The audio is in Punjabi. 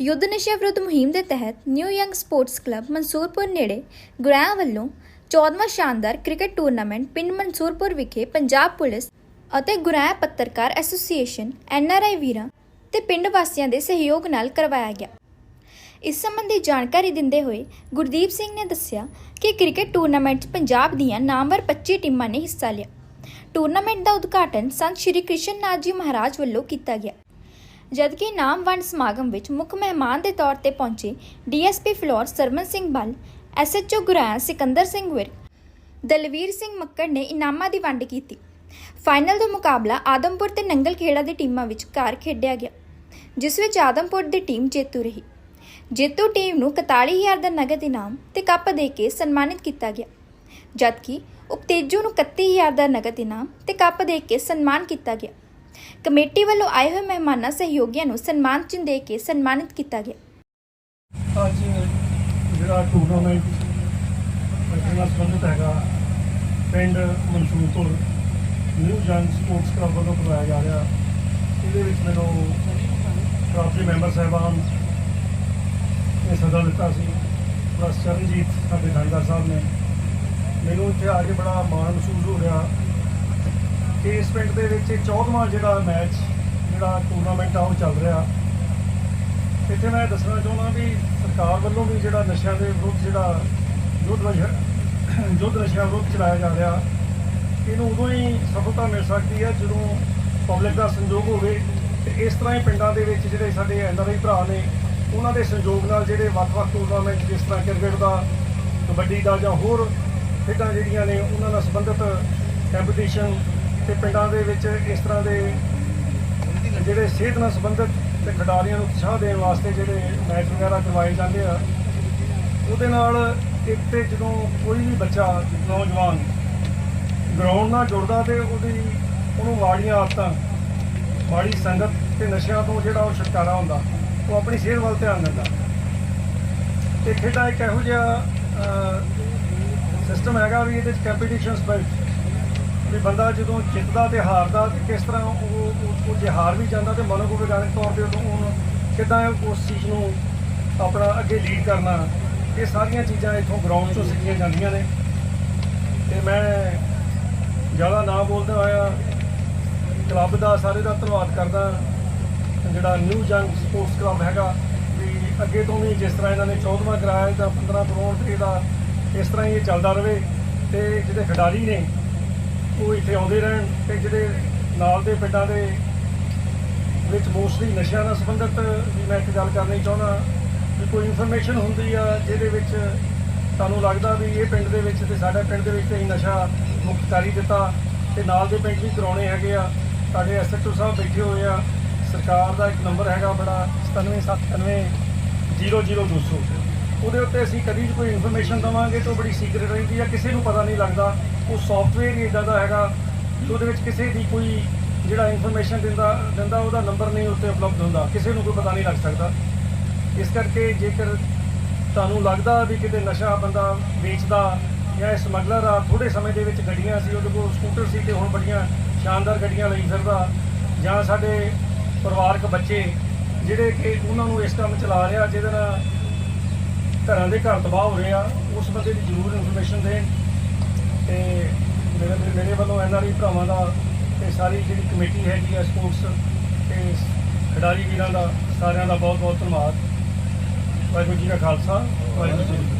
ਯੁੱਧ ਨਸ਼ਾ ਵਿਰੁੱਧ ਮੁਹਿੰਮ ਦੇ ਤਹਿਤ new young sports club Mansurpur ਨੇੜੇ ਗੁਰਾਇਆ ਵੱਲੋਂ 14ਵਾਂ ਸ਼ਾਨਦਾਰ ਕ੍ਰਿਕਟ ਟੂਰਨਾਮੈਂਟ ਪਿੰਡ ਮਨਸੂਰਪੁਰ ਵਿਖੇ ਪੰਜਾਬ ਪੁਲਿਸ ਅਤੇ ਗੁਰਾਇਆ ਪੱਤਰਕਾਰ ਐਸੋਸੀਏਸ਼ਨ ਐਨਆਰਆਈ ਵੀਰਾਂ ਤੇ ਪਿੰਡ ਵਾਸੀਆਂ ਦੇ ਸਹਿਯੋਗ ਨਾਲ ਕਰਵਾਇਆ ਗਿਆ। ਇਸ ਸੰਬੰਧੀ ਜਾਣਕਾਰੀ ਦਿੰਦੇ ਹੋਏ ਗੁਰਦੀਪ ਸਿੰਘ ਨੇ ਦੱਸਿਆ ਕਿ ਕ੍ਰਿਕਟ ਟੂਰਨਾਮੈਂਟ 'ਚ ਪੰਜਾਬ ਦੀਆਂ ਨਾਮਵਰ 25 ਟੀਮਾਂ ਨੇ ਹਿੱਸਾ ਲਿਆ। ਟੂਰਨਾਮੈਂਟ ਦਾ ਉਦਘਾਟਨ ਸੰਤ ਸ਼੍ਰੀ ਕ੍ਰਿਸ਼ਨ ਨਾਥ ਜੀ ਮਹਾਰਾਜ ਵੱਲੋਂ ਕੀਤਾ ਗਿਆ। ਜਦਕਿ ਨਾਮ ਵੰਡ ਸਮਾਗਮ ਵਿੱਚ ਮੁੱਖ ਮਹਿਮਾਨ ਦੇ ਤੌਰ ਤੇ ਪਹੁੰਚੇ ਡੀਐਸਪੀ ਫਲੋਰ ਸਰਮਨ ਸਿੰਘ ਬੱਲ, ਐਸਐਚਓ ਗੁਰਾਇਆ ਸਿਕੰਦਰ ਸਿੰਘ ਵਿਰ ਦਲਵੀਰ ਸਿੰਘ ਮੱਕੜ ਨੇ ਇਨਾਮਾਂ ਦੀ ਵੰਡ ਕੀਤੀ। ਫਾਈਨਲ ਦਾ ਮੁਕਾਬਲਾ ਆਦਮਪੁਰ ਤੇ ਨੰਗਲ ਖੇੜਾ ਦੀ ਟੀਮਾਂ ਵਿਚਕਾਰ ਖੇਡਿਆ ਗਿਆ, ਜਿਸ ਵਿੱਚ ਆਦਮਪੁਰ ਦੀ ਟੀਮ ਜੇਤੂ ਰਹੀ। ਜੇਤੂ ਟੀਮ ਨੂੰ 41000 ਦਾ ਨਗਦ ਇਨਾਮ ਤੇ ਕੱਪ ਦੇ ਕੇ ਸਨਮਾਨਿਤ ਕੀਤਾ ਗਿਆ, ਜਦਕਿ ਉਪਤੇਜੂ ਨੂੰ 31000 ਦਾ ਨਗਦ ਇਨਾਮ ਤੇ ਕੱਪ ਦੇ ਕੇ ਸਨਮਾਨ ਕੀਤਾ ਗਿਆ। ਕਮੇਟੀ ਵੱਲੋਂ ਆਏ ਹੋਏ ਮਹਿਮਾਨਾਂ ਸਹਿਯੋਗੀਆਂ ਨੂੰ ਸਨਮਾਨ ਚਿੰਨ੍ਹ ਦੇ ਕੇ ਸਨਮਾਨਿਤ ਕੀਤਾ ਗਿਆ। ਅੱਜ ਜਿਹੜਾ ਟੂਰਨਾਮੈਂਟ ਨਾਲ ਸੰਬੰਧਿਤ ਹੈਗਾ, ਪਿੰਡ Mansurpur new young sports club ਵੱਲੋਂ ਕਰਵਾਇਆ ਜਾ ਰਿਹਾ। ਇਹਦੇ ਵਿੱਚ ਮੈਨੂੰ ਕਾਫੀ ਮੈਂਬਰ ਸਾਹਿਬਾਨ ਨੇ ਸੱਦਾ ਦਿੱਤਾ ਸੀ। ਪਲੱਸ ਚਰਨਜੀਤ ਸਾਡੇ ਥਾਣੇਦਾਰ ਸਾਹਿਬ ਨੇ। ਮੈਨੂੰ ਇੱਥੇ ਆ ਕੇ ਬੜਾ ਮਾਣ ਮਹਿਸੂਸ ਹੋ ਰਿਹਾ। ਕਿ ਇਸ ਪਿੰਡ ਦੇ ਵਿੱਚ 14ਵਾਂ ਜਿਹੜਾ ਮੈਚ, ਜਿਹੜਾ ਟੂਰਨਾਮੈਂਟ ਆ, ਉਹ ਚੱਲ ਰਿਹਾ। ਇੱਥੇ ਮੈਂ ਦੱਸਣਾ ਚਾਹੁੰਦਾ ਵੀ ਸਰਕਾਰ ਵੱਲੋਂ ਵੀ ਜਿਹੜਾ ਨਸ਼ਿਆਂ ਦੇ ਵਿਰੁੱਧ ਜਿਹੜਾ ਯੁੱਧ ਨਸ਼ਾ, ਯੁੱਧ ਨਸ਼ਿਆਂ ਵਿਰੁੱਧ ਚਲਾਇਆ ਜਾ ਰਿਹਾ, ਇਹਨੂੰ ਉਦੋਂ ਹੀ ਸਫਲਤਾ ਮਿਲ ਸਕਦੀ ਹੈ ਜਦੋਂ ਪਬਲਿਕ ਦਾ ਸੰਯੋਗ ਹੋਵੇ। ਤੇ ਇਸ ਤਰ੍ਹਾਂ ਹੀ ਪਿੰਡਾਂ ਦੇ ਵਿੱਚ ਜਿਹੜੇ ਸਾਡੇ ਐਨਆਰਆਈ ਭਰਾ ਨੇ, ਉਹਨਾਂ ਦੇ ਸੰਯੋਗ ਨਾਲ ਜਿਹੜੇ ਵੱਖ-ਵੱਖ ਟੂਰਨਾਮੈਂਟ ਜਿਸ ਤਰ੍ਹਾਂ ਕ੍ਰਿਕਟ ਦਾ, ਕਬੱਡੀ ਦਾ ਜਾਂ ਹੋਰ ਖੇਡਾਂ ਜਿਹੜੀਆਂ ਨੇ, ਉਹਨਾਂ ਨਾਲ ਸੰਬੰਧਿਤ ਕੰਪੀਟੀਸ਼ਨ ਤੇ ਪਿੰਡਾਂ ਦੇ ਵਿੱਚ ਇਸ ਤਰ੍ਹਾਂ ਦੇ ਜਿਹੜੇ ਸਿਹਤ ਨਾਲ ਸੰਬੰਧਿਤ ਤੇ ਖਿਡਾਰੀਆਂ ਨੂੰ ਉਤਸ਼ਾਹ ਦੇਣ ਵਾਸਤੇ ਜਿਹੜੇ ਮੈਚ ਵਗੈਰਾ ਕਰਵਾਏ ਜਾਂਦੇ ਆ, ਉਹਦੇ ਨਾਲ ਇੱਕ ਤੇ ਜਦੋਂ ਕੋਈ ਵੀ ਬੱਚਾ, ਨੌਜਵਾਨ ਗਰਾਊਂਡ ਨਾਲ ਜੁੜਦਾ ਤੇ ਉਹਦੀ, ਉਹਨੂੰ ਮਾੜੀਆਂ ਆਦਤਾਂ, ਮਾੜੀ ਸੰਗਤ ਤੇ ਨਸ਼ਿਆਂ ਤੋਂ ਜਿਹੜਾ ਉਹ ਛੁਟਕਾਰਾ ਹੁੰਦਾ, ਉਹ ਆਪਣੀ ਸਿਹਤ ਵੱਲ ਧਿਆਨ ਦਿੰਦਾ। ਤੇ ਖੇਡਾਂ ਇੱਕ ਇਹੋ ਜਿਹਾ ਸਿਸਟਮ ਹੈਗਾ ਵੀ ਇਹਦੇ ਚ ਕੰਪੀਟੀਸ਼ਨ ਸਪਿਰਿਟ ਵੀ ਬੰਦਾ ਜਦੋਂ ਜਿੱਤਦਾ ਤੇ ਹਾਰਦਾ ਤੇ ਕਿਸ ਤਰ੍ਹਾਂ ਉਹ ਉਹ- ਜੇ ਹਾਰ ਵੀ ਜਾਂਦਾ ਤੇ ਮਨੋਵਿਗਿਆਨਕ ਤੌਰ ਤੇ ਉਹਨੂੰ ਉਹਨੂੰ ਕਿੱਦਾਂ ਉਸ ਚੀਜ਼ ਨੂੰ ਆਪਣਾ ਅੱਗੇ ਲੀਡ ਕਰਨਾ, ਇਹ ਸਾਰੀਆਂ ਚੀਜ਼ਾਂ ਇੱਥੋਂ ਗਰਾਊਂਡ ਤੋਂ ਸਿੱਖੀਆਂ ਜਾਂਦੀਆਂ ਨੇ। ਤੇ ਮੈਂ ਜ਼ਿਆਦਾ ਨਾ ਬੋਲਦਾ ਹੋਇਆ ਕਲੱਬ ਦਾ ਸਾਰੇ ਦਾ ਧੰਨਵਾਦ ਕਰਦਾ। ਜਿਹੜਾ ਨਿਊ ਜੰਗ ਸਪੋਰਟਸ ਕਲੱਬ ਹੈਗਾ, ਵੀ ਅੱਗੇ ਤੋਂ ਵੀ ਜਿਸ ਤਰ੍ਹਾਂ ਇਹਨਾਂ ਨੇ 14ਵਾਂ ਕਰਾਇਆ ਤਾਂ 15 ਕਰੋੜ ਰੁਪਏ ਦਾ ਇਸ ਤਰ੍ਹਾਂ ਹੀ ਇਹ ਚੱਲਦਾ ਰਹੇ। ਤੇ ਜਿਹੜੇ ਖਿਡਾਰੀ ਨੇ ਉਹ ਇੱਥੇ ਆਉਂਦੇ ਰਹਿਣ ਤੇ ਜਿਹੜੇ ਨਾਲ ਦੇ ਪਿੰਡਾਂ ਦੇ ਵਿੱਚ ਮੋਸਟਲੀ ਨਸ਼ਿਆਂ ਨਾਲ ਸੰਬੰਧਿਤ ਵੀ ਮੈਂ ਇੱਕ ਗੱਲ ਕਰਨੀ ਚਾਹੁੰਦਾ ਵੀ ਕੋਈ ਇਨਫੋਰਮੇਸ਼ਨ ਹੁੰਦੀ ਆ ਜਿਹਦੇ ਵਿੱਚ ਤੁਹਾਨੂੰ ਲੱਗਦਾ ਵੀ ਇਹ ਪਿੰਡ ਦੇ ਵਿੱਚ ਤੇ ਸਾਡੇ ਪਿੰਡ ਦੇ ਵਿੱਚ ਤੇ ਨਸ਼ਾ ਮੁਕਤ ਕਰੀ ਦਿੱਤਾ ਤੇ ਨਾਲ ਦੇ ਪਿੰਡ ਵੀ ਕਰਾਉਣੇ ਹੈਗੇ ਆ। ਸਾਡੇ ਐਸਐਚਓ ਸਾਹਿਬ ਬੈਠੇ ਹੋਏ ਆ। ਸਰਕਾਰ ਦਾ ਇੱਕ ਨੰਬਰ ਹੈਗਾ ਬੜਾ 9799 00200 ਉਹਦੇ ਉੱਤੇ ਅਸੀਂ ਕਦੀ ਵੀ ਕੋਈ ਇਨਫੋਰਮੇਸ਼ਨ ਦਵਾਂਗੇ ਤਾਂ ਉਹ ਬੜੀ ਸੀਕ੍ਰੀਟ ਰਹਿੰਦੀ ਆ, ਕਿਸੇ ਨੂੰ ਪਤਾ ਨਹੀਂ ਲੱਗਦਾ। ਉਹ ਸੌਫਟਵੇਅਰ ਹੀ ਇਦਾਂ ਦਾ ਹੈਗਾ ਕਿ ਉਹਦੇ ਵਿੱਚ ਕਿਸੇ ਦੀ ਕੋਈ ਜਿਹੜਾ ਇਨਫੋਰਮੇਸ਼ਨ ਦਿੰਦਾ ਦਿੰਦਾ, ਉਹਦਾ ਨੰਬਰ ਨਹੀਂ ਉੱਤੇ ਉਪਲਬਧ ਹੁੰਦਾ। ਕਿਸੇ ਨੂੰ ਕੋਈ ਪਤਾ ਨਹੀਂ ਲੱਗ ਸਕਦਾ। ਇਸ ਕਰਕੇ ਜੇਕਰ ਤੁਹਾਨੂੰ ਲੱਗਦਾ ਵੀ ਕਿਤੇ ਨਸ਼ਾ ਬੰਦਾ ਵੇਚਦਾ ਜਾਂ ਸਮਗਲਰ ਆ ਥੋੜੇ ਸਮੇਂ ਦੇ ਵਿੱਚ ਗੱਡੀਆਂ ਸੀ, ਉਹਦੇ ਕੋਲ ਸਕੂਟਰ ਸੀ ਤੇ ਹੁਣ ਬੜੀਆਂ ਸ਼ਾਨਦਾਰ ਗੱਡੀਆਂ ਲਈ ਫਿਰਦਾ, ਜਾਂ ਸਾਡੇ ਪਰਿਵਾਰਕ ਬੱਚੇ ਜਿਹੜੇ ਕਿ ਉਹਨਾਂ ਨੂੰ ਇਸ ਕੰਮ ਚਲਾ ਰਿਹਾ ਜਿਹਦੇ ਨਾਲ ਘਰਾਂ ਦੇ ਘਰ ਤਬਾਹ ਹੋ ਰਹੇ ਆ, ਉਸ ਬੰਦੇ ਦੀ ਜ਼ਰੂਰ ਇਨਫੋਰਮੇਸ਼ਨ ਦੇਣ। ਤੇ ਮੇਰੇ ਮੇਰੇ ਵੱਲੋਂ ਐਨਆਰਆਈ ਭਰਾਵਾਂ ਦਾ ਤੇ ਸਾਰੀ ਜਿਹੜੀ ਕਮੇਟੀ ਹੈਗੀ ਆ ਸਪੋਰਟਸ ਤੇ ਖਿਡਾਰੀ ਵੀਰਾਂ ਦਾ, ਸਾਰਿਆਂ ਦਾ ਬਹੁਤ ਬਹੁਤ ਧੰਨਵਾਦ। ਵਾਹਿਗੁਰੂ ਜੀ ਕਾ ਖਾਲਸਾ, ਵਾਹਿਗੁਰੂ ਜੀ